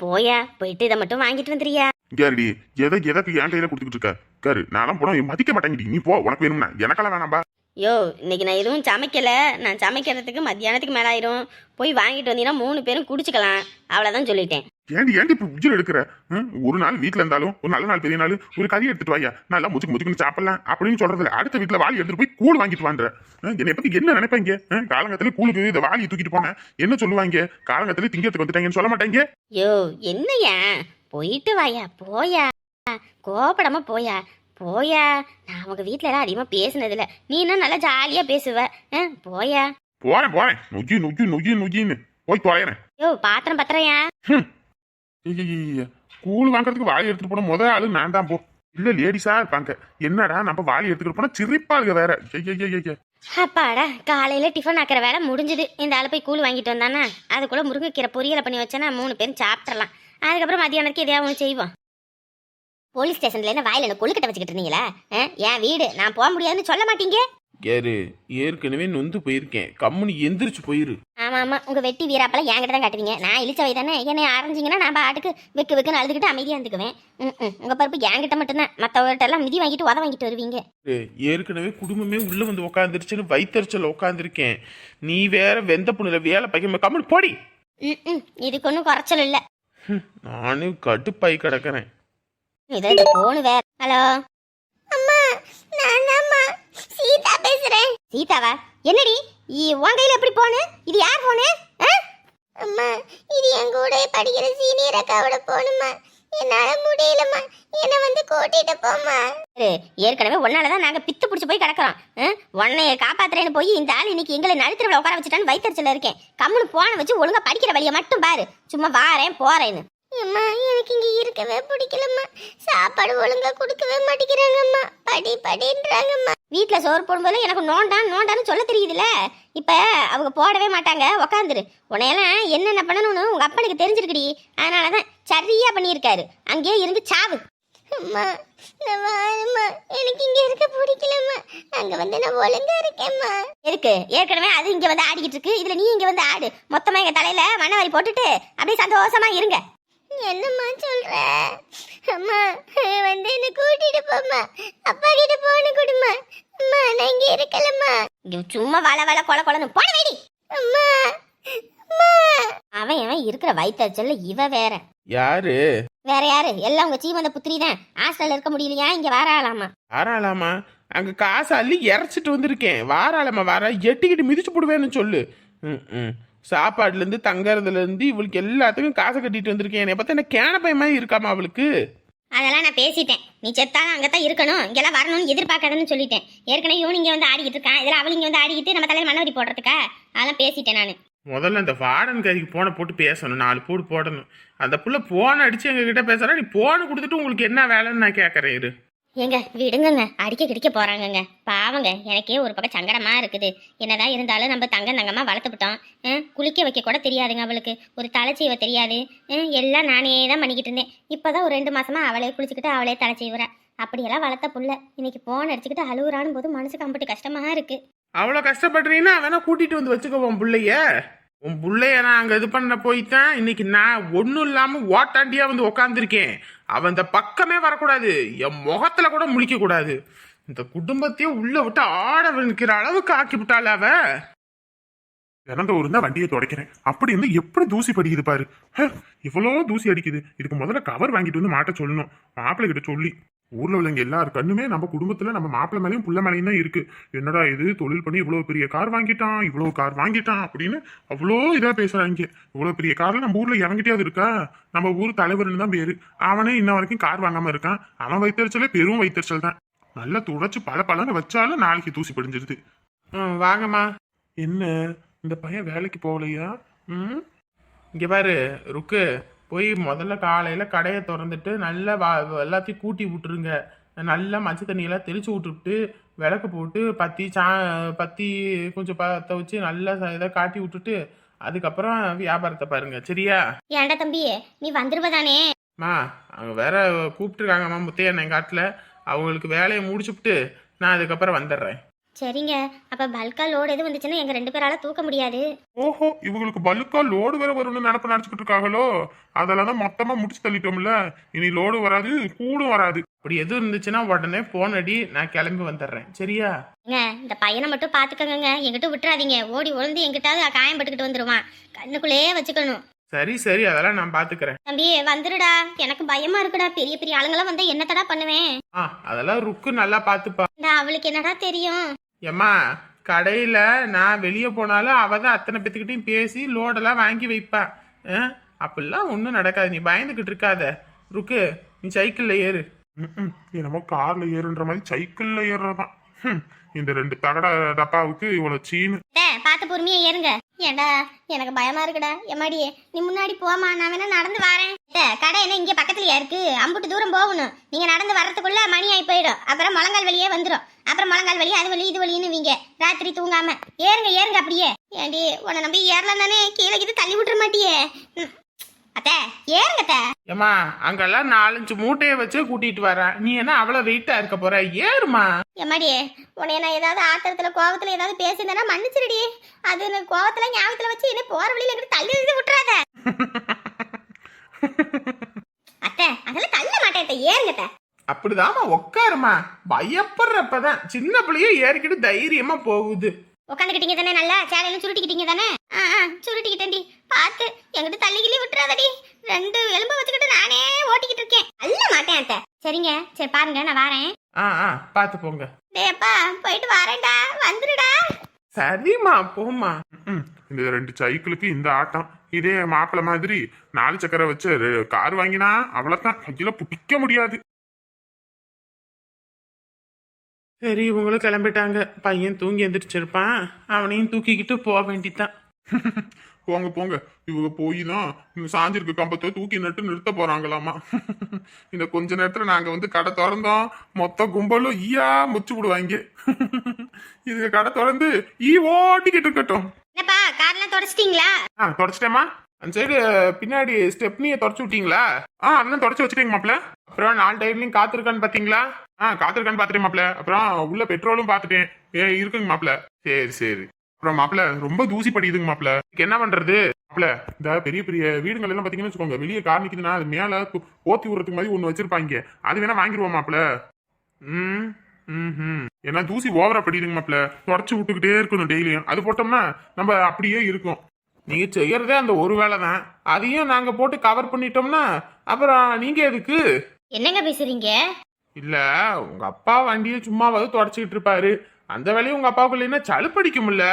போயா? போயிட்டு இதை மட்டும் வாங்கிட்டு வந்துறியா கேரடி எதை எதற்கு என் கையில கொடுத்துக்கிட்டு இருக்க? கேரு நானும் போனா மதிக்க மாட்டேங்கிடி. நீ போ உனக்கு வேணும்னா. எனக்கெல்லாம் வேணாம்பா. யோ இன்னைக்கு நான் எதுவும் சமைக்கல. நான் சமைக்கிறதுக்கு மத்தியானத்துக்கு மேல ஆயிரும். போய் வாங்கிட்டு வந்தீங்கன்னா மூணு பேரும் குடிச்சுக்கலாம். அவ்வளவுதான் சொல்லிட்டேன். ஏண்டி ஏண்டி இப்ப உயிர் எடுக்கிற? ஒரு நாள் வீட்ல இருந்தாலும் ஒரு நல்ல நாள் பெரிய நாள் ஒரு கறி எடுத்துட்டு வாயா நல்லா முச்சுக்கு முச்சுக்குன்னு சாப்பிடலாம் அப்படின்னு சொல்றதுல. அடுத்த வீட்ல வாளி எடுத்துட்டு போய் கூழ் வாங்கிட்டு ம்? என்னை பத்தி என்ன நினைப்பாங்க? காலங்கத்துல கூழுக்கு இந்த வாளியை தூக்கிட்டு போனேன் என்ன சொல்லுவாங்க? காலங்கத்துல திங்கறதுக்கு வந்துட்டாங்கன்னு சொல்ல மாட்டாங்க யோ என்னய்யா? போயிட்டு வாயா போயா. கோபப்படாம போயா. போயா நான் உங்க வீட்ல எல்லாம் அதிகமா பேசுனதில்ல. நீ இன்னும் நல்லா ஜாலியா பேசுவ. போயா. போறேன் போறேன். நொஜி நொஜி நொஜி நொஜின்னு போய் தொலைறேன் யோ பாத்திரம் பத்திரையா கூழ் வாங்குறதுக்கு வாளி எடுத்துட்டு போன முத ஆளு நான் தான் போ. இல்ல லேடிஸா இருப்பாங்க. என்னடா நம்ம வாளி எடுத்துட்டு போனா சிரிப்பாளுங்க வேற. அப்பாடா காலையில டிஃபன் ஆக்கிற வேலை முடிஞ்சுது. இந்த ஆளு போய் கூழ் வாங்கிட்டு வந்தானா? அதுக்குள்ள முருங்கைக்கீரை பொரியலை பண்ணி வச்சேன்னா மூணு பேரும் சாப்பிட்றலாம் அதுக்கப்புறம் மத்தியானத்துக்கு எதையாவது செய்வோம். போலீஸ் ஸ்டேஷன்ல என்ன வாயில என்ன கொழுக்கட்டை வச்சுக்கிட்டு இருந்தீங்களா? என் வீடு? நான் போக முடியாதுன்னு சொல்ல மாட்டீங்க? யாரு ஏற்கனவே நொந்து போயிருக்கேன். கம்முனு எந்திரிச்சு போயிரு. ஆமா ஆமா. உங்க வெட்டி வீராப்பெல்லாம் என்கிட்ட தான் காட்டுவீங்க. நான் இழிச்சவை தானே? என்னை ஆரஞ்சிங்கன்னா நான் பாட்டுக்கு வெக்கு வெக்குன்னு அழுதுகிட்டு அமைதியா இருந்துக்குவேன். உங்க பருப்பு என்கிட்ட மட்டும்தான் மற்றவர்கிட்ட எல்லாம் மிதி வாங்கிட்டு உத வாங்கிட்டு வருவீங்க. ஏற்கனவே குடும்பமே உள்ள வந்து உட்காந்துருச்சுன்னு வயிற்றுச்சல் உட்காந்துருக்கேன் நீ வேற வெந்த புண்ணுல வேலை பைக்க கம்முனு போடி. இதுக்கு ஒன்றும் குறைச்சல் இல்லை. நானும் கடுப்பாய் கிடக்குறேன். இதோ இந்த போனு வேற. ஹலோ? அம்மா நான் அம்மா சீதா பேசுறேன். சீதாவா? என்னடி? உன் கையில எப்படி போனு? இது யார் போனு? அம்மா இது என் கூட படிக்கிற சீனியர் அக்காவோட என்னால முடியலம்மா. என்னை வந்து கூட்டிட்டு போம்மா. ஏற்கனவே உன்னாலதான் நாங்க பித்து பிடிச்சு போய் கிடக்குறோம்? உன்னைய காப்பாத்துறேன்னு போய் இந்த ஆள் இன்னைக்கு எங்களை நடுத்தரவில் உட்கார வச்சுட்டான்னு வயிற்றுல இருக்கேன். கம்முன்னு போன வச்சு ஒழுங்கா படிக்கிற வழியை மட்டும் பாரு. சும்மா வாரேன் போறேன்னு. அம்மா எனக்கு இங்க இருக்கவே பிடிக்கலம்மா. சாப்பாடு ஒழுங்கா கொடுக்கவே மாட்டேங்கிறாங்கம்மா. படி படின்றாங்கம்மா. வீட்ல சோறு போடும்போது எனக்கு நோண்டான் நோண்டான்னு சொல்ல தெரியுதுல இப்ப அவங்க போடவே மாட்டாங்க. உக்காந்துரு. உன்னையெல்லாம் என்னென்ன பண்ணணும்னு உங்க அப்பனுக்கு தெரிஞ்சிருக்குடி. அதனாலதான் சரியா பண்ணியிருக்காரு. அங்கேயே இருந்து சாவு. அம்மா நான் வாரம்மா. எனக்கு இங்க இருக்க பிடிக்கலம்மா. அங்க வந்து நான் ஒழுங்கா இருக்கேம்மா. இருக்கு. ஏற்கனவே அது இங்க வந்து ஆடிக்கிட்டு இருக்கு. இதுல நீ இங்க வந்து ஆடு. மொத்தமா எங்க தலையில மண்ணவாரி போட்டுட்டு அப்படியே சந்தோஷமா இருங்க. என்னம்மா சொல்ற? அம்மா வந்து என்ன கூட்டிட்டு போம்மா. அப்பா கிட்ட போன கொடுமா அம்மா நான் இங்க இருக்கலம்மா. சும்மா வள வள கொல கொலன்னு போன வேடி. அம்மா அம்மா. அவன் அவன் இருக்கிற வயிற்றுச்சல்ல இவ வேற. யாரு? வேற யாரு? எல்லாம் உங்க சீமந்த புத்திரி தான் ஹாஸ்டல்ல இருக்க முடியலையா? இங்க வராலாமா வாராளாமா? அங்க காசு அள்ளி இறச்சிட்டு வந்திருக்கேன். வாராளாமா வாரா. எட்டிக்கிட்டு மிதிச்சு போடுவேன்னு சொல்லு. ம் ம். சாப்பாடுலேருந்து தங்கறதுலேருந்து இவளுக்கு எல்லாத்துக்கும் காசை கட்டிட்டு வந்திருக்கேன். என்னை பார்த்தா என்ன கேன பையன் மாதிரி இருக்காமா அவளுக்கு? அதெல்லாம் நான் பேசிட்டேன். நீ செத்தாலும் அங்கதான் இருக்கணும். இங்கெல்லாம் வரணும்னு எதிர்பார்க்காதன்னு சொல்லிட்டேன். ஏற்கனவே இவன் இங்க வந்து ஆடிக்கிட்டு இருக்கான். இதுல அவள் இங்க வந்து ஆடிக்கிட்டு நம்ம தலையில மண்ணவரி போடுறதுக்கா? அதெல்லாம் பேசிட்டேன் நான். முதல்ல அந்த வார்டன் கறிக்கு போனை போட்டு பேசணும். நாலு போடு போடணும். அந்த புள்ள போன் அடிச்சு எங்ககிட்ட பேசுறா. நீ போன் கொடுத்துட்டு உங்களுக்கு என்ன வேலைன்னு நான் கேட்கறேன் இரு. ஏங்க விடுங்கங்க. அடிக்க கிடிக்க போறாங்கங்க. பாவங்க எனக்கே ஒரு பக்கம் சங்கடமா இருக்குது. என்னதான் இருந்தாலும் நம்ம தங்க தங்கமா வளர்த்துவிட்டோம் குளிக்க வைக்க கூட தெரியாதுங்க அவளுக்கு. ஒரு தலைச்சீவ தெரியாது. எல்லாம் நானே தான் பண்ணிக்கிட்டு இருந்தேன். இப்பதான் ஒரு ரெண்டு மாசமா அவளே குளிச்சுக்கிட்டு அவளே தலைச்சீவுறா. அப்படியெல்லாம் வளர்த்த புள்ள. இன்னைக்கு போன் அடிச்சுக்கிட்டு அழுகுறான்னு போது மனசுக்கு அம்பட்டு கஷ்டமா இருக்கு. அவ்வளோ கஷ்டப்படுறீங்கன்னா வேணா கூட்டிட்டு வந்து வச்சுக்கோ பிள்ளைய. உன் புள்ளைய நான் அங்கே இது பண்ண போய்த்தான். இன்னைக்கு நான் ஒன்றும் இல்லாமல் ஓட்டாண்டியா வந்து உக்காந்துருக்கேன். அவன் இந்த பக்கமே வரக்கூடாது. என் முகத்துல கூட முழிக்க கூடாது இந்த குடும்பத்தையே உள்ள விட்டு ஆட நிற்கிற அளவுக்கு ஆக்கி விட்டாள் அவ. இறந்த ஒரு தான் வண்டியை துடைக்கிறேன். அப்படி இருந்து எப்படி தூசி படிக்குது பாரு. ஹ, இவ்வளோ தூசி அடிக்குது. இதுக்கு முதல்ல கவர் வாங்கிட்டு வந்து மாட்ட சொல்லணும். மாப்பிள்ளை கிட்ட சொல்லி. ஊர்ல உள்ளவங்க எல்லார் கண்ணுமே நம்ம குடும்பத்துல நம்ம மாப்பிள்ளை மேலேயும் புள்ள மேலேயும் தான் இருக்கு. என்னடா இது? தொழில் பண்ணி இவ்வளவு பெரிய கார் வாங்கிட்டான் இவ்வளவு கார் வாங்கிட்டான் அப்படின்னு அவ்வளோ இதா பேசுறாங்க. இவ்வளவு பெரிய கார்ல நம்ம ஊர்ல இறங்கிட்டே இருக்கா? நம்ம ஊர் தலைவர்னு தான் பேரு. அவனே இன்ன வரைக்கும் கார் வாங்காம இருக்கான். அவன் வைத்தறிச்சலே பெரும் வைத்தறிச்சல் தான். நல்லா துடைச்சு பல பலன்னு வச்சாலும் நாளைக்கு தூசி படிஞ்சிருது. வாங்கம்மா. என்ன? இந்த பையன் வேலைக்கு போகலையா? ம்? இங்கே பாரு ருக்கு. போய் முதல்ல காலையில கடையை திறந்துட்டு நல்லா வா எல்லாத்தையும் கூட்டி விட்டுருங்க. நல்லா மஞ்சள் தண்ணியெல்லாம் தெளிச்சு விட்டுவிட்டு விளக்கு போட்டு பத்தி சா பத்தி கொஞ்சம் பற்ற வச்சு நல்லா இதை காட்டி விட்டுட்டு அதுக்கப்புறம் வியாபாரத்தை பாருங்க. சரியா? ஏன்டா தம்பி நீ வந்துருவதானே? மா அவங்க வேற கூப்பிட்டுருக்காங்கம்மா முத்தையண்ணன் காட்டில். அவங்களுக்கு வேலையை முடிச்சுப்புட்டு நான் அதுக்கப்புறம் வந்துடுறேன். சரிங்க. அப்ப பல்கா லோடு எது வந்துச்சுன்னா எங்க ரெண்டு பேரால தூக்க முடியாது. ஓஹோ இவங்களுக்கு பல்கா லோடு வேற வரும்னு நினப்பு நினச்சிக்கிட்டு இருக்காங்களோ? அதெல்லாம் தான் மொத்தமா முடிச்சு தள்ளிட்டோம்ல. இனி லோடு வராது கூடும் வராது. அப்படி எதுவும் இருந்துச்சுன்னா உடனே போன் அடி நான் கிளம்பி வந்துடுறேன் சரியா? இந்த பையனை மட்டும் பாத்துக்கோங்க எங்கிட்ட விட்டுறாதீங்க. ஓடி ஒழுந்து எங்கிட்டாவது காயம்பட்டுக்கிட்டு வந்துருவான். கண்ணுக்குள்ளேயே வச்சுக்கணும். சரி சரி. அதெல்லாம் நான் பாத்துக்கிறேன். தம்பி வந்துடுடா எனக்கு பயமா இருக்குடா. பெரிய பெரிய ஆளுங்களாம் வந்தா என்னத்தடா பண்ணுவேன்? அதெல்லாம் ருக்கு நல்லா பாத்துப்பா. அவளுக்கு என்னடா தெரியும்? ஏம்மா கடையில நான் வெளியே போனாலும் அவ தான் அத்தனை பேத்துக்கிட்டையும் பேசி லோடெல்லாம் வாங்கி வைப்பா. ஆ? அப்படிலாம் ஒன்றும் நடக்காது. நீ பயந்துகிட்டு இருக்காத. ருக்கு நீ சைக்கிள்ல ஏறு. என்னமோ கார்ல ஏறுன்ற மாதிரி சைக்கிள்ல ஏறுறதான். இந்த ரெண்டு தகட டப்பாவுக்கு இவ்வளவு சீனு. பார்த்து பொறுமையா ஏறுங்க. ஏண்டா எனக்கு பயமா இருக்குடா. எம்மாடியே நீ முன்னாடி போமா நான் வேணா நடந்து வரேன். கடை என்ன இங்க பக்கத்துலயா இருக்கு? அம்புட்டு தூரம் போகணும். நீங்க நடந்து வர்றதுக்குள்ள மணி ஆகி போயிடும் அப்புறம் முழங்கால் வழியே வந்துடும் அப்புறம் முழங்கால் வழி அது வழி இது வழின்னு வீங்க. ராத்திரி தூங்காம. ஏறுங்க ஏறுங்க அப்படியே. ஏண்டி உன்னை நம்பி ஏறலாம் தானே? கீழே இது தள்ளி விட்டுற மாட்டியே. அத்தை ஏறுங்க அத்தை. ஏம்மா அங்கெல்லாம் நாலஞ்சு மூட்டையை வச்சு கூட்டிட்டு வரேன் நீ என்ன அவ்வளவு வெயிட்டா இருக்க போற? ஏறுமா எம்மாடியே உன்னை நான் ஏதாவது ஆத்திரத்துல கோவத்துல ஏதாவது பேசியிருந்தேன்னா மன்னிச்சிருடி. அது எனக்கு கோவத்துல ஞாபகத்துல வச்சு என்ன போற வழியில எங்கிட்ட தள்ளி எழுதி விட்டுறாத. அத்தை அதெல்லாம் தள்ள மாட்டேன் அத்தை. ஏறுங்க அத்தை. அப்படிதாம்மா உட்காருமா பயப்படுறப்பதான் சின்ன பிள்ளைய ஏறிக்கிட்டு தைரியமா போகுது. உட்காந்துக்கிட்டீங்க தானே நல்லா சேலையில சுருட்டிக்கிட்டீங்க தானே? ஆ சுருட்டிக்கிட்டேன்டி. பார்த்து எங்கிட்ட தள்ளி கிள்ளி விட்டுறாதடி. ரெண்டு எலும்பு வச்சுக்கிட்டு நானே ஓட்டிக்கிட்டு இருக்கேன். தள்ள மாட்டேன் அத்தை. சரிங்க. சரி பாருங்க நான் வரேன். ஆ ஆ பாத்து போங்க. டேப்பா போயிட்டு வரேன்டா. வந்துடுடா சரிம்மா போம்மா. ம்ம். இந்த ரெண்டு சைக்கிளுக்கு இந்த ஆட்டம். இதே மாப்பிள்ள மாதிரி நாலு சக்கரை வச்சு ரெ- கார் வாங்கினா அவ்வளவுதான். கையில பிடிக்க முடியாது. சரி இவங்களும் கிளம்பிட்டாங்க. பையன் தூங்கி எந்திரிச்சிருப்பான். அவனையும் தூக்கிக்கிட்டு போக வேண்டிதான் போங்க போங்க. இவங்க போய் தான் சாஞ்சிருக்க கம்பத்தை தூக்கி நட்டு நிறுத்த போறாங்களாமா? இந்த கொஞ்ச நேரத்துல நாங்க வந்து கடை திறந்தோம். மொத்த கும்பலும் ஈயா முச்சு விடுவாங்க. இது கடை திறந்து ஈ ஓட்டிக்கிட்டு இருக்கட்டும். என்னப்பா கார்லாம் தொடச்சிட்டீங்களா? ஆ தொடச்சிட்டேமா அந்த சைடு பின்னாடி ஸ்டெப்னியை தொடச்சு விட்டீங்களா? ஆ அதெல்லாம் தொடச்சு வச்சுட்டேங்க மாப்ள அப்புறம் நாலு டயர்லையும் காத்திருக்கான்னு பாத்தீங்களா? ஆ காத்திருக்கான்னு பாத்துட்டேன் மாப்ள அப்புறம் உள்ள பெட்ரோலும் பாத்துட்டேன். ஏ இருக்குங்க மாப்ள சரி சரி. அப்புறம் மாப்ள ரொம்ப தூசி படியுதுங்க மாப்ள இதுக்கு என்ன பண்றது? மாப்ள இந்த பெரிய பெரிய வீடுகள் எல்லாம் பாத்தீங்கன்னு வச்சுக்கோங்க. வெளியே கார் நிக்குதுன்னா அது மேல ஓத்தி விடுறதுக்கு மாதிரி ஒண்ணு வச்சிருப்பாங்க. அது வேணா வாங்கிடுவோம் மாப்ள ம் ம் ஏன்னா தூசி ஓவரா படியுதுங்க மாப்ள தொடச்சு விட்டுக்கிட்டே இருக்கணும் டெய்லியும். அது போட்டோம்னா நம்ம அப்படியே இருக்கும். நீங்க செய்யறதே அந்த ஒரு வேலை தான். அதையும் நாங்க போட்டு கவர் பண்ணிட்டோம்னா அப்புறம் நீங்க எதுக்கு? என்னங்க பேசுறீங்க? இல்ல உங்க அப்பா வண்டியை சும்மாவது தொடச்சிக்கிட்டு இருப்பாரு. அந்த வேலையும் உங்க அப்பாவுக்கு இல்லைன்னா சலுப்படிக்கும்ல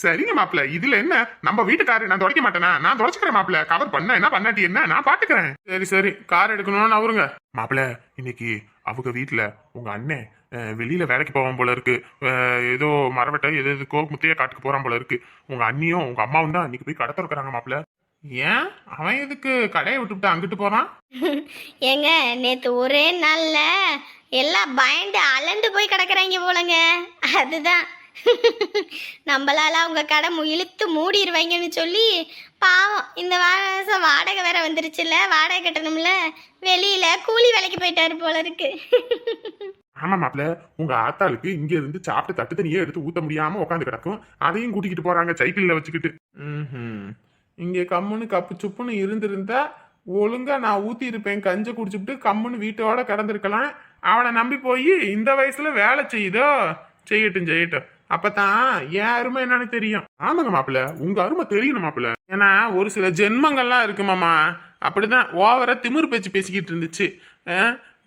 சரிங்க மாப்ள இதுல என்ன? நம்ம வீட்டுக்காரு நான் துடைக்க மாட்டேனா? நான் துடைச்சுக்கிறேன் மாப்பிள்ள. கவர் பண்ண என்ன பண்ணாட்டி என்ன? நான் பாத்துக்கிறேன். சரி சரி. கார் எடுக்கணும்னு அவருங்க மாப்பிள இன்னைக்கு அவங்க வீட்டுல உங்க அண்ணன் வெளியில வேலைக்கு போவான் போல இருக்கு. ஏதோ மரவட்டை எது எதுக்கோ முத்தைய காட்டுக்கு போறான் போல இருக்கு. உங்க அண்ணியும் உங்க அம்மாவும் தான் இன்னைக்கு போய் கடை திறக்கிறாங்க ஏன்? அவன் எதுக்கு கடையை விட்டுவிட்டு அங்கிட்டு போறான்? ஏங்க நேத்து ஒரே நாள்ல எல்லாம் பயந்து அலண்டு போய் கிடக்குறாங்க போலங்க. அதுதான். நம்மளால அவங்க கடை மு- இழுத்து மூடிடுவாங்கன்னு சொல்லி பாவம். இந்த மாசம் வாடகை வேற வந்துருச்சுல்ல வாடகை கட்டணும்ல. வெளியில கூலி வேலைக்கு போயிட்டாரு போல இருக்கு. ஆமா மாப்ள உங்க ஆத்தாளுக்கு இங்க இருந்து சாப்பிட்டு தட்டு தண்ணியே எடுத்து ஊத்த முடியாம உட்காந்து கிடக்கும். அதையும் கூட்டிக்கிட்டு போறாங்க சைக்கிள்ல வச்சுக்கிட்டு. ம்ஹும். இங்கே கம்முன்னு கப்பு சுப்புன்னு இருந்திருந்தா ஒழுங்கா நான் ஊத்தி இருப்பேன் கஞ்சை குடிச்சுட்டு கம்முன்னு வீட்டோட கிடந்திருக்கலாம். அவனை நம்பி போய் இந்த வயசுல வேலை செய்யுதோ? செய்யட்டும் செய்யட்டும். அப்பதான் என் அருமை என்னன்னு தெரியும். ஆமாங்க மாப்பிள்ள உங்க அருமை தெரியணும் மாப்பிள்ள. ஏன்னா ஒரு சில ஜென்மங்கள்லாம் இருக்குமாமா அப்படிதான் ஓவரா திமிர் பேச்சு பேசிக்கிட்டு இருந்துச்சு.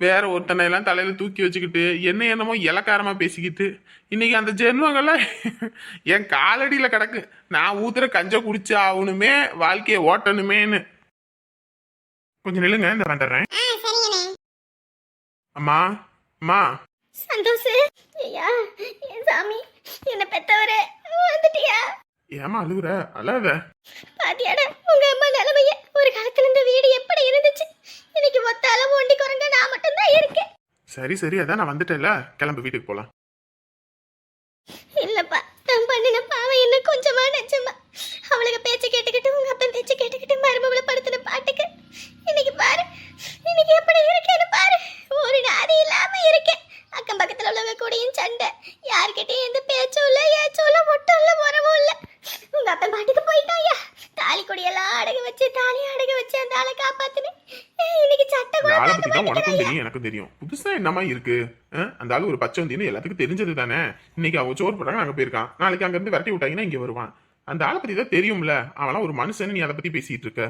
வேற ஒருத்தனை எல்லாம் தலையில தூக்கி வச்சுக்கிட்டு என்ன என்னமோ இலக்காரமா பேசிக்கிட்டு இன்னைக்கு அந்த ஜென்மங்கள்லாம் என் காலடியில கிடக்கு. நான் ஊத்துற கஞ்ச குடிச்சு ஆகணுமே வாழ்க்கையை ஓட்டணுமேன்னு. கொஞ்சம் நில்லுங்க இந்த வந்துடுறேன் அம்மா அம்மா. சந்தோஷ் ஐயா என் சாமி என்ன பெத்தவரே வந்துட்டியா? ஏமா அழுகுற? அழாத. பாத்தியாடா உங்க அம்மா நிலைமைய ஒரு காலத்துல இந்த வீடு எப்படி இருந்துச்சு? சரி சரி அதான் நான் வந்துட்டேன்ல. கிளம்பு வீட்டுக்கு போலாம். இல்லப்பா நான் பண்ணின பாவம் என்ன கொஞ்சமா நெச்சமா அவளுக்கு பேச்சு கேட்டுக்கிட்டு உங்க அப்பன் பேச்ச கேட்டுக்கிட்டு மருமகள படுத்துன பாட்டுக்கு. இன்னைக்கு பாரு இன்னைக்கு எப்படி இருக்கேன்னு பாரு. ஒரு நாதி இல்லாம இருக்கேன். அக்கம் பக்கத்துல உள்ளவங்க கூடயும் சண்டை. யார்கிட்டயும் எந்த பேச்சும் இல்ல ஏச்சும் இல்ல ஒட்டும் இல்ல உறவும் இல்ல. உங்க அப்பன் பாட்டுக்கு போயிட்டாயா? யார் ஆளை காப்பாத்துனேன் இன்னைக்கு சட்டை கூட ஆளை பத்தி தான் உனக்கும்? தெரியும் எனக்கும் தெரியும். புதுசா என்னமா இருக்கு? அந்த ஆளு ஒரு பச்சை வந்தின்னு எல்லாத்துக்கும் தெரிஞ்சது தானே? இன்னைக்கு அவங்க சோறு போட்டாங்க அங்க போயிருக்கான். நாளைக்கு அங்க இருந்து விரட்டி விட்டாங்கன்னா இங்க வருவான். அந்த ஆளை பத்தி தான் தெரியும்ல. அவன்லாம் ஒரு மனுஷன் நீ அதை பத்தி பேசிட்டு இருக்க.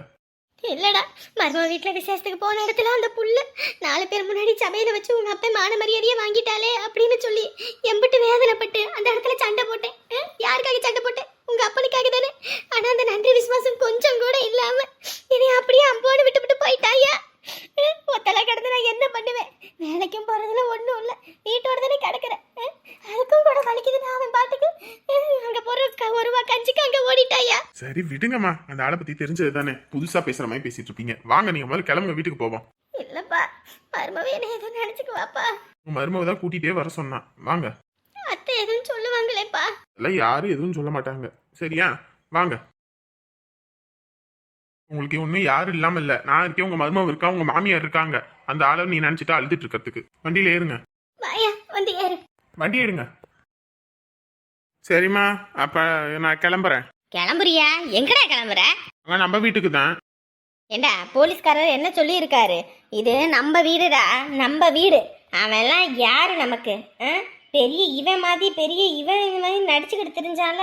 இல்லடா மருமக வீட்டுல விசேஷத்துக்கு போன இடத்துல அந்த புள்ள நாலு பேர் முன்னாடி சபையில வச்சு உங்க அப்பா மான மரியாதையை வாங்கிட்டாலே அப்படின்னு சொல்லி எம்பிட்டு வேதனைப்பட்டு அந்த இடத்துல சண்டை போட்டேன். யாருக்காக சண்டை போட்டேன்? உங்க அப்பனுக்காக தானே? ஆனா அந்த நன்றி விசுவாசம் கொஞ்சம் கூட இல்லாம என்னை அப்படியே அம்போடு விட்டு விட்டு போயிட்டாயா? ஒத்தலை கிடந்து நான் என்ன பண்ணுவேன்? வேலைக்கும் போறதுல ஒண்ணும் இல்ல. வீட்டோட தானே கிடக்குறேன். அதுக்கும் கூட வலிக்குதுன்னு அவன் பாட்டுக்கு. அங்க போற ஒரு ரூபா கஞ்சிக்கு அங்க ஓடிட்டாயா? சரி விடுங்கம்மா. அந்த ஆளை பத்தி தெரிஞ்சது தானே. புதுசா பேசுற மாதிரி பேசிட்டு இருப்பீங்க. வாங்க நீங்க முதல்ல கிளம்புங்க வீட்டுக்கு போவோம். இல்லப்பா மருமவே என்ன எதுவும் நினைச்சுக்குவாப்பா. மருமக தான் கூட்டிட்டே வர சொன்னான். வாங்க. அத்தை எதுவும் சொல்லுவாங்களேப்பா? எல்லாம் யாரும் எதுவும் சொல்ல மாட்டாங்க. சரியா? வாங்க. உங்களுக்கு ஒன்றும் யாரும் இல்லாம இல்ல. நான் இருக்கேன் உங்க மருமக இருக்கா உங்க மாமியார் இருக்காங்க. அந்த ஆளை நீ நினைச்சிட்டு அழுதுட்டு இருக்கிறதுக்கு. வண்டியில ஏறுங்க. வாயா வந்து ஏறு. வண்டி எடுங்க. சரிம்மா அப்ப நான் கிளம்புறேன். கிளம்புறியா? எங்கடா கிளம்புற? அங்க நம்ம வீட்டுக்கு தான். ஏண்டா போலீஸ்காரர் என்ன சொல்லியிருக்காரு? இது நம்ம வீடுடா நம்ம வீடு. அவன்லாம் யாரு நமக்கு ஆ? பெரிய இவன் மாதிரி பெரிய இவன் இந்த மாதிரி நடிச்சுக்கிட்டு தெரிஞ்சால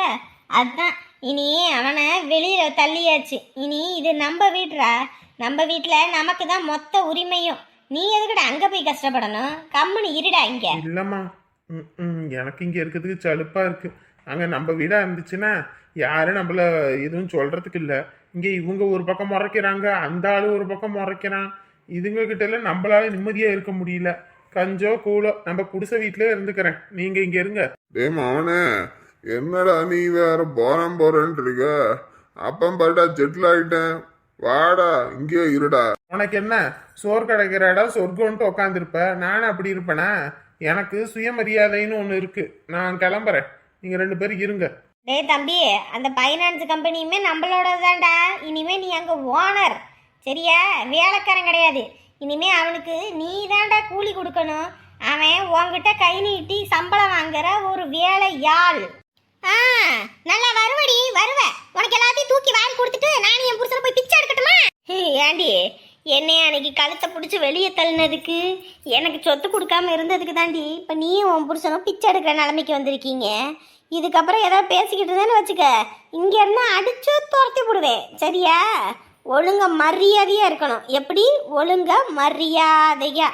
அதுதான் இனி அவனை வெளியில் தள்ளியாச்சு. இனி இது நம்ம வீடுடா நம்ம வீட்டில் நமக்கு தான் மொத்த உரிமையும். நீ எதுக்கிட்ட அங்கே போய் கஷ்டப்படணும்? கம்முன்னு இருடா இங்கே. இல்லைம்மா. ம், ம், எனக்கு இங்கே இருக்கிறதுக்கு சலுப்பாக இருக்குது அங்கே நம்ம வீடாக இருந்துச்சுன்னா யாரும் நம்மள எதுவும் சொல்கிறதுக்கு இல்லை. இங்கே இவங்க ஒரு பக்கம் முறைக்கிறாங்க அந்த ஆள் ஒரு பக்கம் முறைக்கிறான். இதுங்க கிட்ட எல்லாம் நம்மளால நிம்மதியாக இருக்க முடியல. கஞ்சோ கூலோ நம்ம குடிசை வீட்லயே இருந்துக்கிறேன். நீங்க இங்க இருங்க. டேய் மவனே என்னடா நீ வேற போறேன் போறேன்ட்டு இருக்க அப்பம் பாட்டா செட்டில் ஆயிட்டேன். வாடா இங்கே இருடா. உனக்கு என்ன? சோறு கிடைக்கிற இடம் சொர்க்கம்ன்ட்டு உட்காந்துருப்ப நானும் அப்படி இருப்பேனா? எனக்கு சுயமரியாதைன்னு ஒன்று இருக்கு. நான் கிளம்புறேன். நீங்க ரெண்டு பேரும் இருங்க. டேய் தம்பி அந்த ஃபைனான்ஸ் கம்பெனியுமே நம்மளோட தான்டா இனிமே நீ அங்கே ஓனர் சரியா? வேலைக்காரன் கிடையாது. இனிமே அவனுக்கு நீ தாண்டா கூலி கொடுக்கணும். அவன் உன்கிட்ட கை நீட்டி சம்பளம் வாங்குற ஒரு வேலை யாழ் ஆ நல்லா வருவடி வருவ. உனக்கு எல்லாத்தையும் தூக்கி வாரி கொடுத்துட்டு நான் என் புருஷனை போய் பிச்சை எடுக்கட்டுமா? ஏண்டி என்னை அன்னைக்கு கழுத்தை பிடிச்சி வெளியே தள்ளினதுக்கு எனக்கு சொத்து கொடுக்காம இருந்ததுக்கு தாண்டி இப்போ நீ உன் புருஷனும் பிச்சை எடுக்கிற நிலைமைக்கு வந்திருக்கீங்க. இதுக்கப்புறம் ஏதாவது பேசிக்கிட்டு இருந்தேன்னு வச்சுக்க. இங்கே இருந்தால் அடிச்சு துரத்தி விடுவேன். சரியா? ஒழுங்க மரியாதையா இருக்கணும். எப்படி? ஒழுங்க மரியாதையா.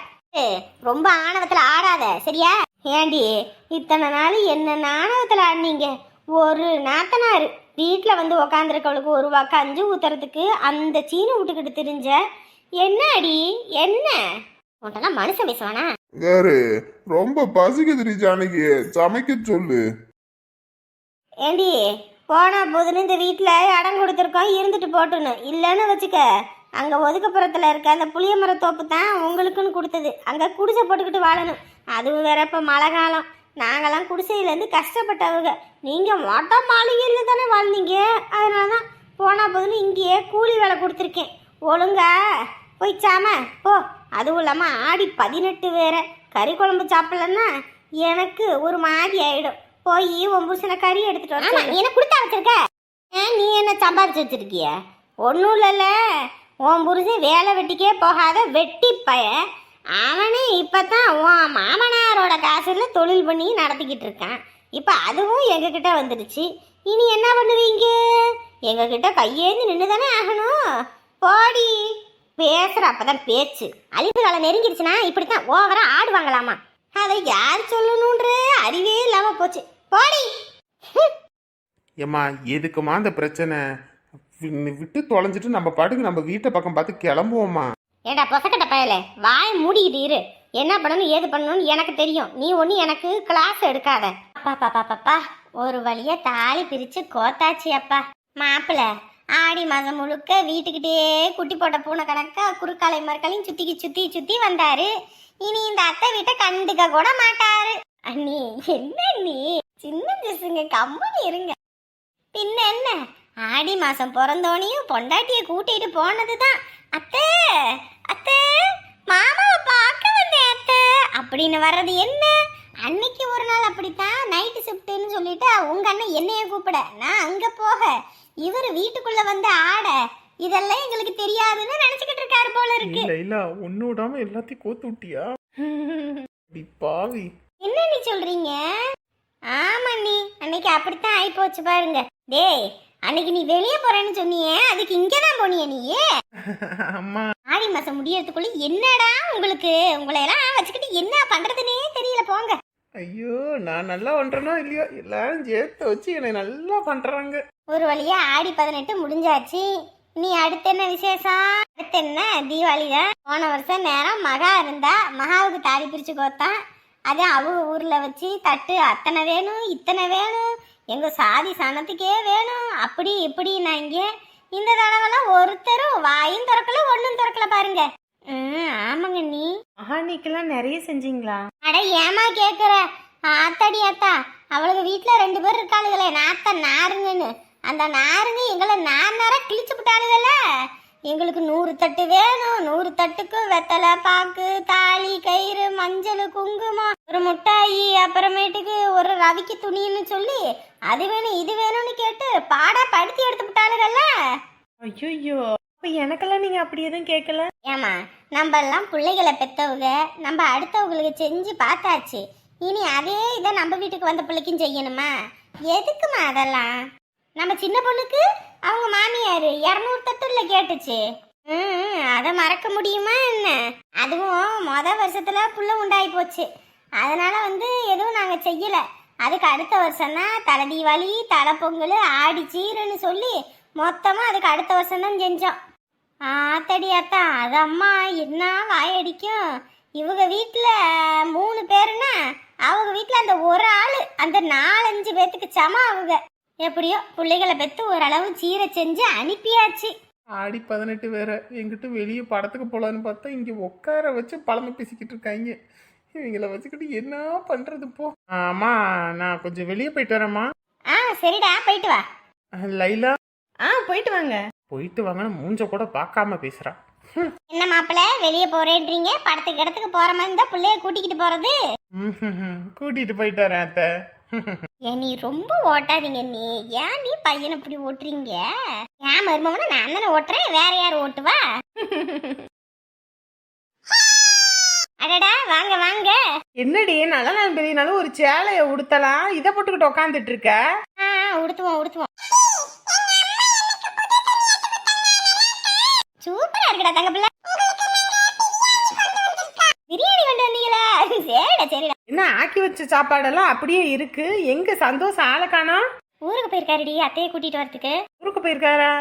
ரொம்ப ஆணவத்துல ஆடாத சரியா? ஏண்டி இத்தனை நாள் என்ன ஆணவத்துல ஆடினீங்க? ஒரு நாத்தனாரு. வீட்டில் வந்து உக்காந்துருக்கவளுக்கு ஒரு ரூபா கஞ்சி ஊத்துறதுக்கு அந்த சீனை விட்டுக்கிட்டு தெரிஞ்ச. என்ன அடி என்ன? உன்ட்டெல்லாம் மனுஷன் பேசுவானா? வேறு ரொம்ப பசிக்குதுடி ஜானகி சமைக்க சொல்லு. ஏண்டி போன போதுன்னு இந்த வீட்டில் இடம் கொடுத்துருக்கோம் இருந்துட்டு போட்டுன்னு. இல்லைன்னு வச்சுக்க. அங்கே ஒதுக்குப்புறத்தில் இருக்க அந்த புளிய மரத்தோப்பு தான் உங்களுக்குன்னு கொடுத்தது. அங்கே குடிசை போட்டுக்கிட்டு வாழணும். அதுவும் வேற இப்போ மழை காலம். நாங்களாம் குடிசையிலேருந்து கஷ்டப்பட்டவங்க. நீங்கள் மொட்டை மாளிகையில் தானே வாழ்ந்தீங்க. அதனால தான் போனால் போதுன்னு இங்கேயே கூலி வேலை கொடுத்துருக்கேன். ஒழுங்கா போய் சாம போ. அதுவும் இல்லாமல் ஆடி பதினெட்டு வேற. கறி குழம்பு சாப்பிடலன்னா எனக்கு ஒரு மாதிரி ஆகிடும் போய் உன் புருஷனை கறி எடுத்துட்டு வர நீ என்ன கொடுத்தா வச்சிருக்க? நீ என்ன சம்பாரிச்சு வச்சிருக்கிய? ஒன்றும் இல்லைல்ல. உன் புருஷன் வேலை வெட்டிக்கே போகாத வெட்டி பய அவனே இப்போ தான் உன் மாமனாரோட காசுல தொழில் பண்ணி நடத்திக்கிட்டு இருக்கான். இப்போ அதுவும் எங்ககிட்ட வந்துடுச்சு. இனி என்ன பண்ணுவீங்க? எங்ககிட்ட கையேந்து நின்று தானே ஆகணும். போடி. பேசுற அப்பதான் பேச்சு. அழிவு காலம் நெருங்கிடுச்சுன்னா இப்படித்தான் ஓவரா ஆடுவாங்களாமா? அதை யார் சொல்லணுன்ற அறிவே இல்லாம போச்சு. போடி. ஏம்மா எதுக்குமா அந்த பிரச்சனை? விட்டு தொலைஞ்சிட்டு நம்ம பாட்டுக்கு நம்ம வீட்டை பக்கம் பார்த்து கிளம்புவோம்மா. ஏடா பொசக்கட்ட பயல. வாய் மூடிக்கிட்டு இரு. என்ன பண்ணணும் ஏது பண்ணணும்னு எனக்கு தெரியும். நீ ஒண்ணு எனக்கு கிளாஸ் எடுக்காத. அப்பா பாப்பா பாப்பா ஒரு வழியா தாலி பிரிச்சு கோத்தாச்சு அப்பா. மாப்பிள ஆடி மாதம் முழுக்க வீட்டுக்கிட்டே குட்டி போட்ட பூனை கணக்கா குறுக்காலை மறுக்களையும் சுத்திக்கு சுத்தி சுத்தி வந்தாரு. இனி இந்த அத்தை வீட்டை கண்டுக்க கூட மாட்டாரு. அண்ணி என்ன நீ சின்ன ஜிசுங்க கம்மனி இருங்க. பின்ன என்ன? ஆடி மாசம் பிறந்தோனையும் பொண்டாட்டிய கூட்டிட்டு போனதுதான். அத்தை அத்தை மாமாவை பார்க்க வந்தேன் அத்தை. அப்படின்னு வர்றது என்ன? அன்னைக்கு ஒரு நாள் அப்படித்தான் நைட்டு ஷிஃப்ட்டுன்னு சொல்லிட்டு உங்க அண்ணன் என்னைய கூப்பிட. நான் அங்க போக. இவர் வீட்டுக்குள்ள வந்து ஆட. இதெல்லாம் எங்களுக்கு தெரியாதுன்னு நினைச்சுக்கிட்டு இருக்காரு போல இருக்கு. இல்ல இல்ல ஒன்னு விடாம எல்லாத்தையும் கோத்து விட்டியா? பாவி. என்ன நீ சொல்றீங்க? ஆமா நீ அன்னைக்கு அப்படித்தான் ஆயி போச்சு பாருங்க. டேய் அன்னைக்கு நீ வெளியே போறேன்னு சொன்னியே அதுக்கு இங்க தான் போனியே நீயே அம்மா. ஆடி மாசம் முடியறதுக்குள்ள என்னடா உங்களுக்கு? உங்களை எல்லாம் வச்சுக்கிட்டு என்ன பண்றதுன்னே தெரியல போங்க. ஐயோ நான் நல்லா பண்றேனோ இல்லையோ? எல்லாரும் சேர்த்து வச்சு என்னை நல்லா பண்றாங்க. ஒரு வழியா ஆடி பதினெட்டு முடிஞ்சாச்சு. நீ அடுத்து என்ன விசேஷம்? அடுத்து என்ன? தீபாவளி தான் போன வருஷம் நேரம் மகா இருந்தா மகாவுக்கு தாலி பிரிச்சு கோத்தான். அதே அவங்க ஊர்ல வச்சு தட்டு அத்தனை வேணும் இத்தனை வேணும் எங்க சாதி சனத்துக்கே வேணும் அப்படி இப்படி நாங்க இந்த தடவைலாம் ஒருத்தரும் வாயும் திறக்கல ஒண்ணும் திறக்கல பாருங்க. ம், ஆமாங்க நீ. மகானிக்கெல்லாம் நிறைய செஞ்சீங்களா? அட ஏமா கேக்குற? ஆத்தாடி ஆத்தா அவளுக்கு வீட்ல ரெண்டு பேர் இருக்காளுகளே நாத்த நாருங்கன்னு. அந்த நாருங்க எங்களை நார் நாரா கிழிச்சு விட்டாளுகள எங்களுக்கு நூறு தட்டு வேணும். நூறு தட்டுக்கு வெத்தலை பாக்கு தாலி கயிறு மஞ்சள் குங்குமம் ஒரு முட்டாயி அப்புறமேட்டுக்கு ஒரு ரவிக்கு துணின்னு சொல்லி அது வேணும் இது வேணும்னு கேட்டு பாடா படுத்தி எடுத்து விட்டாளுகள்ல ஐயோ எனக்கெல்லாம் நீங்க அப்படி எதுவும் கேட்கல? ஏமா நம்ம எல்லாம் பிள்ளைகளை பெத்தவங்க நம்ம அடுத்தவங்களுக்கு செஞ்சு பார்த்தாச்சு. இனி அதே இதை நம்ம வீட்டுக்கு வந்த பிள்ளைக்கும் செய்யணுமா? எதுக்குமா அதெல்லாம்? நம்ம சின்ன பொண்ணுக்கு அவங்க மாமியார் இரநூறு தட்டுல கேட்டுச்சு. ம் அதை மறக்க முடியுமா என்ன? அதுவும் மொத வருஷத்தில் புள்ள உண்டாகி போச்சு. அதனால் வந்து எதுவும் நாங்கள் செய்யலை. அதுக்கு அடுத்த வருஷம் தான் தலை தீபாவளி தலை பொங்கல் ஆடி சீருன்னு சொல்லி மொத்தமாக அதுக்கு அடுத்த வருஷம் தான் செஞ்சோம். ஆத்தடி அத்தா அது அம்மா என்ன வாயடிக்கும்? இவங்க வீட்டில் மூணு பேருன்னா அவங்க வீட்டில் அந்த ஒரு ஆள் அந்த நாலஞ்சு பேர்த்துக்கு சமம் அவங்க. எப்படியோ பிள்ளைகளை பெற்று ஓரளவு சீரை செஞ்சு அனுப்பியாச்சு. ஆடி பதினெட்டு வேற. எங்கிட்ட வெளியே படத்துக்கு போலான்னு பார்த்தா இங்க உட்கார வச்சு பழமை பேசிக்கிட்டு இருக்காங்க. இவங்கள வச்சுக்கிட்டு என்ன பண்றது போ. ஆமா நான் கொஞ்சம் வெளியே போயிட்டு வரேம்மா. ஆ சரிடா போயிட்டு வா. லைலா. ஆ போயிட்டு வாங்க. போயிட்டு வாங்கன்னு மூஞ்ச கூட பார்க்காம பேசுறா. என்ன மாப்பிள்ள வெளியே போறேன்றீங்க? படத்துக்கு இடத்துக்கு போற மாதிரி இருந்தா பிள்ளைய கூட்டிக்கிட்டு போறது. கூட்டிட்டு போயிட்டு வரேன் அத்தை. ஏன் நீ ரொம்ப ஓட்டாதீங்க நீ. ஏன் நீ பையனை இப்படி ஓட்டுறீங்க? ஏன் மருமகனை நான் தானே ஓட்டுறேன் வேற யார் ஓட்டுவா? அடடா வாங்க வாங்க. என்னடி நல்ல நாள் பெரிய நாள். ஒரு சேலைய உடுத்தலாம் இதை போட்டுக்கிட்டு உக்காந்துட்டு இருக்க? ஆ உடுத்துவோம் உடுத்துவோம். சூப்பரா இருக்குடா தங்க பிள்ளை பிரியாணி கொண்டு வந்தீங்களா சரிடா சரிடா என்ன ஆக்கி வச்ச சாப்பாடெல்லாம் அப்படியே இருக்கு. எங்க சந்தோஷம் ஆளை காணோம் ஊருக்கு போயிருக்காருடி அத்தையை கூட்டிட்டு வரதுக்கு ஊருக்கு போயிருக்காரா?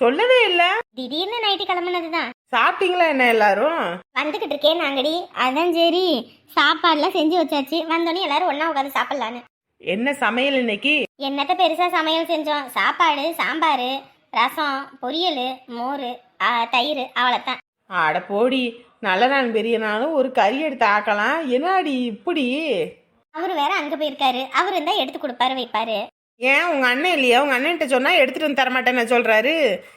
சொல்லவே இல்ல. திடீர்னு நைட்டு கிளம்புனதுதான். சாப்பிட்டீங்களா என்ன எல்லாரும்? வந்துகிட்டு இருக்கேன் நாங்கடி. அதான் சரி சாப்பாடுலாம் செஞ்சு வச்சாச்சு. வந்தோடனே எல்லாரும் ஒண்ணா உட்காந்து சாப்பிடலான்னு. என்ன சமையல் இன்னைக்கு? என்னத்த பெருசா சமையல் செஞ்சோம். சாப்பாடு சாம்பார் ரசம் பொரியல் மோர் தயிர் அவ்வளோத்தான் அட போடி நல்ல நாள் பெரிய நாளும் ஒரு கறி எடுத்து ஆக்கலாம். என்னடி இப்படி? அவர் வேற அங்க போயிருக்காரு. அவர் இருந்தா எடுத்து கொடுப்பாரு வைப்பாரு. ஏன்? உங்க அண்ணன் இல்லையா? உங்க அண்ணன்ட்ட சொன்னா எடுத்துட்டு வந்து தரமாட்டேன்னு சொல்றாரு.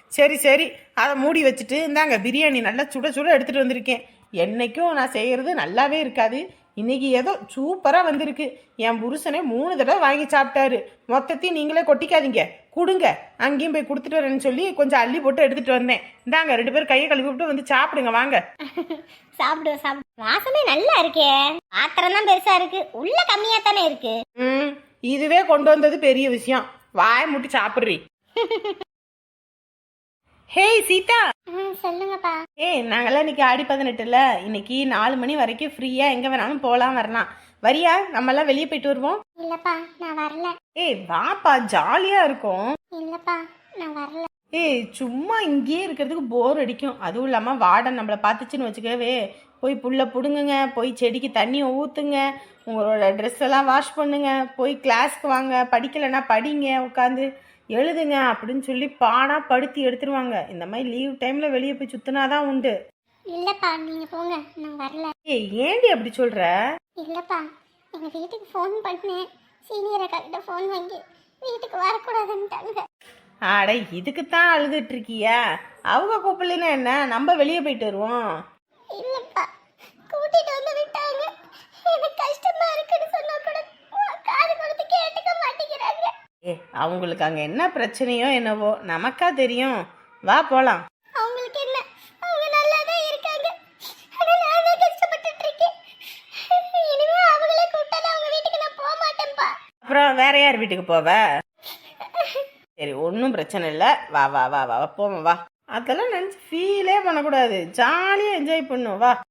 சரி சரி. அதை மூடி வச்சுட்டு இந்தாங்க பிரியாணி நல்லா சுட சுட எடுத்துட்டு வந்திருக்கேன். என்னைக்கும் நான் செய்யறது நல்லாவே இருக்காது. இன்னைக்கு ஏதோ சூப்பரா வந்திருக்கு. என் புருஷனே மூணு தடவை வாங்கி சாப்பிட்டாரு. மொத்தத்தையும் நீங்களே கொட்டிக்காதீங்க. கொடுங்க. அங்கேயும் போய் கொடுத்துட்டு வரேன்னு சொல்லி கொஞ்சம் அள்ளி போட்டு எடுத்துட்டு வந்தேன். இந்தாங்க ரெண்டு பேரும் கையை கழுவி விட்டு வந்து சாப்பிடுங்க வாங்க. சாப்பிடுவோம் சாப்பிடு வாசமே நல்லா இருக்கே. பாத்திரம் தான் பெருசா இருக்கு. உள்ள கம்மியா தானே இருக்கு. ம் இதுவே கொண்டு வந்தது பெரிய விஷயம். வாய் முட்டி சாப்பிட்றி. ஹேய் சீதா. சொல்லுங்கப்பா. ஏய் நாங்கெல்லாம் இன்னைக்கு ஆடி பதினெட்டுல. இன்னைக்கு நாலு மணி வரைக்கும் ஃப்ரீயா எங்க வேணாலும் போலாம் வரலாம். வரியா? நம்மெல்லாம் வெளியே போயிட்டு வருவோம். இல்லப்பா நான் வரல. ஏய் வாப்பா ஜாலியா இருக்கும். இல்லப்பா நான் வரல. ஏய் சும்மா இங்கேயே இருக்கிறதுக்கு போர் அடிக்கும். அதுவும் இல்லாமல் வார்டன் நம்மளை பார்த்துச்சுன்னு வச்சுக்கவே போய் புல்ல பிடுங்குங்க போய் செடிக்கு தண்ணி ஊற்றுங்க உங்களோட ட்ரெஸ் எல்லாம் வாஷ் பண்ணுங்க போய் கிளாஸ்க்கு வாங்க படிக்கலைன்னா படிங்க உட்காந்து எழுதுங்க அப்படின்னு சொல்லி பாடா படுத்தி எடுத்துருவாங்க. இந்த மாதிரி லீவ் டைமில் வெளியே போய் சுத்தினாதான் உண்டு. இல்லப்பா நீங்க போங்க நான் வரல. ஏய் ஏண்டி அப்படி சொல்கிற இல்லப்பா எங்க வீட்டுக்கு ஃபோன் பண்ணேன். சீனியர் அக்கா ஃபோன் வாங்கி வீட்டுக்கு வரக்கூடாதுன்ட்டாங்க. அட இதுக்கு தான் அழுதுட்டு இருக்கியா? அவங்க கூப்பிடலன்னா என்ன? நம்ம வெளியே போயிட்டு வருவோம். இல்லப்பா. கூட்டிட்டு வந்து விட்டாங்க. எனக்கு கஷ்டமா இருக்குன்னு சொன்னா கூட காது கேட்டுக்க மாட்டேங்கிறாங்க. ஏ அவங்களுக்கு அங்க என்ன பிரச்சனையோ என்னவோ நமக்கா தெரியும். வா போலாம். அப்புறம் வேற யார் வீட்டுக்கு போவ? சரி ஒன்றும் பிரச்சனை இல்லை. வா வா வா வா போவோம் வா. அதெல்லாம் நினச்சி ஃபீலே பண்ணக்கூடாது. ஜாலியாக என்ஜாய் பண்ணும். வா.